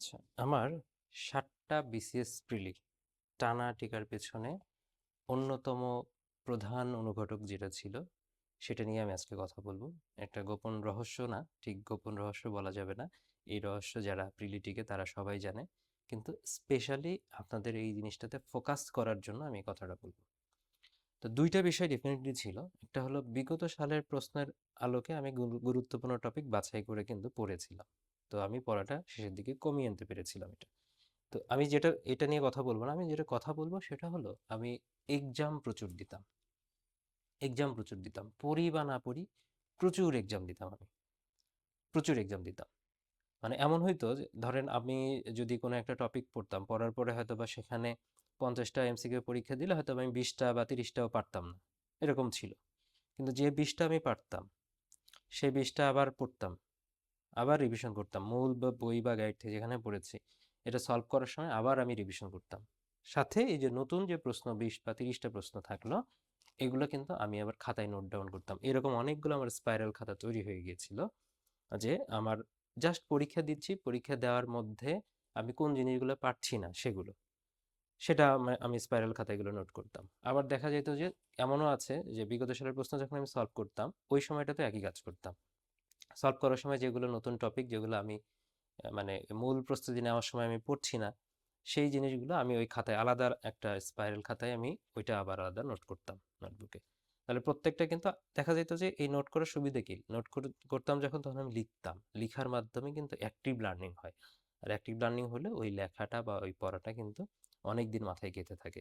আচ্ছা আমার সাতটা বিসিএস প্রিলি টানা টিকার পেছনে অন্যতম প্রধান অনুঘটক যেটা ছিল, সেটা নিয়ে আমি আজকে কথা বলব। একটা গোপন রহস্য না, ঠিক গোপন রহস্য বলা যাবে না। এই রহস্য যারা প্রিলি টিকে তারা সবাই জানে। কিন্তু স্পেশালি আপনাদের এই জিনিসটাতে ফোকাস করার জন্য আমি কথাটা বলব। তো দুইটা বিষয় ডেফিনেটলি ছিল। একটা হলো বিগত সালের প্রশ্নের আলোকে আমি গুরু- গুরুত্বপূর্ণ টপিক বাছাই করে কিন্তু পড়েছিলাম। তো আমি পড়াটা শেষের দিকে কমিয়ে আনতে পেরেছিলাম এটা। তো আমি যেটা, এটা নিয়ে কথা বলব না, আমি যেটা কথা বলব সেটা হলো, আমি এক্সাম প্রচুর দিতাম। এক্সাম প্রচুর দিতাম। পড়ি বা না পড়ি, প্রচুর এক্সাম দিতাম আমি। প্রচুর এক্সাম দিতাম। মানে এমন হইতো যে, ধরেন আমি যদি কোনো একটা টপিক পড়তাম, পড়ার পরে হয়তো বা সেখানে পঞ্চাশটা এমসিকিউ পরীক্ষা দিলে হয়তো আমি বিশটা বা তিরিশটাও পারতাম না। এরকম ছিল। কিন্তু যে বিশটা আমি পারতাম সেই বিশটা আবার পড়তাম। আবার রিভিশন করতাম। মূল বা বই বা গাইড থেকে যেখানে পড়েছি, এটা সলভ করার সময় আবার আমি রিভিশন করতাম। সাথে এই যে নতুন যে প্রশ্ন, বিশ বা তিরিশটা প্রশ্ন থাকল, এগুলো কিন্তু আমি আবার খাতায় নোট ডাউন করতাম। এরকম অনেকগুলো আমার স্পাইরাল খাতা তৈরি হয়ে গিয়েছিল যে আমার জাস্ট পরীক্ষা দিচ্ছি, পরীক্ষা দেওয়ার মধ্যে আমি কোন জিনিসগুলো পারছি না সেগুলো, সেটা আমি স্পাইরাল খাতাগুলো নোট করতাম। আবার দেখা যেত যে এমনও আছে যে বিগত সালের প্রশ্ন যখন আমি সলভ করতাম, ওই সময়টাতে একই কাজ করতাম। সলভ করার সময় যেগুলো নতুন টপিক যেগুলো আমি মানে মূল প্রস্তুতি নেওয়ার সময় আমি পড়ছি না, সেই জিনিসগুলো আমি ওই খাতায় আলাদা একটা স্পাইরাল খাতায় আমি ওইটা আবার আলাদা নোট করতাম নোটবুকে তাহলে প্রত্যেকটা কিন্তু দেখা যেত যে এই নোট করার সুবিধা কি? নোট করতাম যখন তখন আমি লিখতাম। লিখার মাধ্যমে কিন্তু অ্যাক্টিভ লার্নিং হয়। আর অ্যাক্টিভ লার্নিং হলে ওই লেখাটা বা ওই পড়াটা কিন্তু অনেক দিন মাথায় গেঁথে থাকে।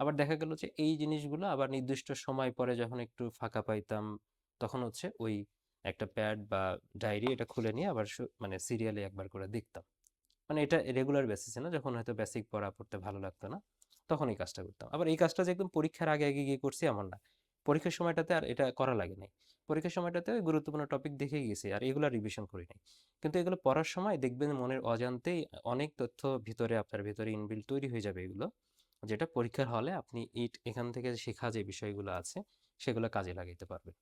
আবার দেখা গেল যে এই জিনিসগুলো আবার নির্দিষ্ট সময় পরে যখন একটু ফাঁকা পাইতাম, তখন হচ্ছে ওই একটা প্যাড বা ডায়েরি এটা খুলে নিয়ে আবার মানে সিরিয়ালে একবার করে দেখতাম। মানে এটা রেগুলার বেসিসে না, যখন হয়তো বেসিক পড়া পড়তে ভালো লাগতো না, তখন এই কাজটা করতাম। আবার এই কাজটা যে একদম পরীক্ষার আগে আগে গিয়ে করছি এমন না। পরীক্ষার সময়টাতে আর এটা করা লাগে নাই। পরীক্ষার সময়টাতে ওই গুরুত্বপূর্ণ টপিক দেখে গেছি আর এগুলো রিভিশন করি নাই। কিন্তু এগুলো পড়ার সময় দেখবেন মনের অজান্তেই অনেক তথ্য ভিতরে আপনার ভিতরে ইনবিল তৈরি হয়ে যাবে এগুলো, যেটা পরীক্ষার হলে আপনি ইট এখান থেকে শেখা যে বিষয়গুলো আছে, সেগুলো কাজে লাগাইতে পারবেন।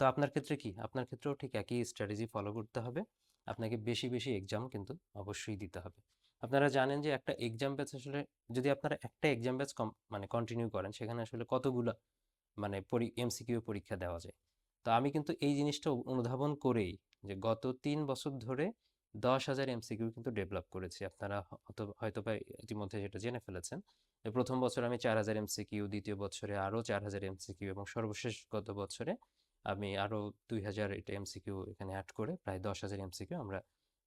তো আপনার ক্ষেত্রে কি? আপনার ক্ষেত্রেও ঠিক একই স্ট্র্যাটেজি ফলো করতে হবে। আপনাকে বেশি বেশি এক্সাম কিন্তু অবশ্যই দিতে হবে। আপনারা জানেন যে একটা এক্সাম ব্যাচ আসলে যদি আপনারা একটা এক্সাম ব্যাচ মানে কন্টিনিউ করেন, সেখানে আসলে কতগুলো মানে এমসিকিউ পরীক্ষা দেওয়া যায়। তো আমি কিন্তু এই জিনিসটা অনুধাবন করেই যে গত তিন বছর ধরে দশ হাজার এমসিকিউ কিন্তু ডেভেলপ করেছি। আপনারা হয়তো বা ইতিমধ্যে সেটা জেনে ফেলেছেন। প্রথম বছর আমি চার হাজার এমসিকিউ দ্বিতীয় বছরে আরও চার হাজার এমসিকিউ এবং সর্বশেষ গত বছরে আমি আরও দুই হাজার এটা এমসিকিউ এখানে অ্যাড করে প্রায় দশ হাজার এমসিকিউ আমরা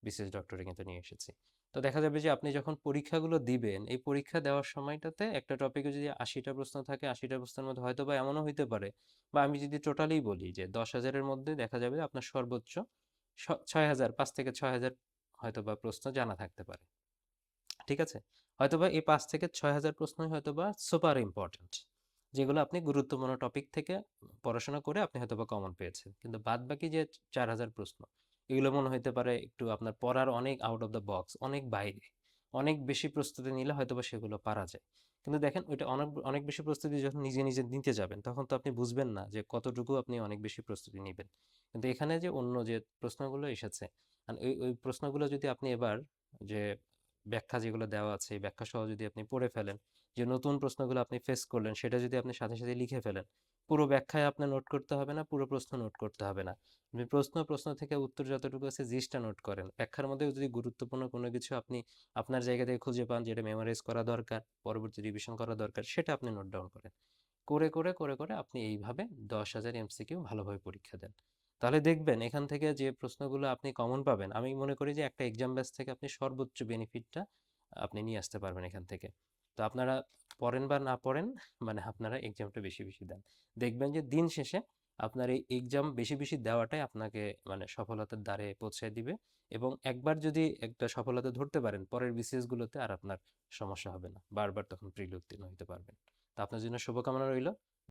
বিশেষ ডক্টরে কিন্তু নিয়ে এসেছি। তো দেখা যাবে যে আপনি যখন পরীক্ষাগুলো দিবেন, এই পরীক্ষা দেওয়ার সময়টাতে একটা টপিকে যদি আশিটা প্রশ্ন থাকে, আশিটা প্রশ্নের মধ্যে হয়তো বা এমনও হইতে পারে বা আমি যদি টোটালি বলি যে দশ হাজারের মধ্যে দেখা যাবে আপনার সর্বোচ্চ ছয় হাজার, পাঁচ থেকে ছয় হাজার হয়তো বা প্রশ্ন জানা থাকতে পারে। ঠিক আছে? হয়তোবা এই পাঁচ থেকে ছয় হাজার প্রশ্নই হয়তোবা সুপার ইম্পর্ট্যান্ট যেগুলো আপনি গুরুত্বপূর্ণ টপিক থেকে পড়াশোনা করে আপনি হয়তোবা কমন পেয়েছেন। কিন্তু বাদ বাকি যে চার হাজার প্রশ্ন, এগুলো মনে হইতে পারে একটু আপনার পড়ার অনেক আউট অফ দ্য বক্স অনেক বাইরে, অনেক বেশি প্রস্তুতি নিলে হয়তোবা সেগুলো পারা যায়। কিন্তু দেখেন ওইটা অনেক অনেক বেশি প্রস্তুতি যখন নিজে নিজে নিতে যাবেন, তখন তো আপনি বুঝবেন না যে কতটুকু আপনি অনেক বেশি প্রস্তুতি নেবেন। কিন্তু এখানে যে অন্য যে প্রশ্নগুলো এসেছে আর ওই ওই প্রশ্নগুলো যদি আপনি এবার যে ব্যাখ্যা যেগুলো দেওয়া আছে, এই ব্যাখ্যা সহ যদি আপনি পড়ে ফেলেন, যে নতুন প্রশ্নগুলো আপনি ফেস করলেন, সেটা যদি আপনি সাথে সাথে লিখে ফেলেন, পুরো ব্যাখ্যায় আপনার নোট করতে হবে না, পুরো প্রশ্ন নোট করতে হবে না। আপনি প্রশ্ন প্রশ্ন থেকে উত্তর যতটুকু আছে জিসটা নোট করেন। ব্যাখ্যার মধ্যে যদি গুরুত্বপূর্ণ কোনো কিছু আপনি আপনার জায়গা থেকে খুঁজে পান, যেটা মেমোরাইজ করা দরকার, পরবর্তী রিভিশন করা দরকার, সেটা আপনি নোট ডাউন করেন। করে করে করে করে আপনি এইভাবে দশ হাজার এমসিকিউ ভালোভাবে পরীক্ষা দেন। তাহলে দেখবেন এখান থেকে যে প্রশ্নগুলো আপনি কমন পাবেন, আমি মনে করি যে একটা এক্সাম ব্যাচ থেকে আপনি সর্বোচ্চ বেনিফিটটা আপনি নিয়ে আসতে পারবেন এখান থেকে। তো আপনারা পড়েন বা না পড়েন মানে আপনারা এক্সামটা বেশি বেশি দেন। দেখবেন যে দিন শেষে আপনার এই এক্সাম বেশি বেশি দেওয়াটাই আপনাকে মানে সফলতার দ্বারে পৌঁছে দিবে এবং একবার যদি একটা সফলতা ধরতে পারেন, পরের বিসিএস গুলোতে আর আপনার সমস্যা হবে না। বারবার তখন প্রিলি উত্তীর্ণ হতে পারবেন। তো আপনার জন্য শুভকামনা রইল।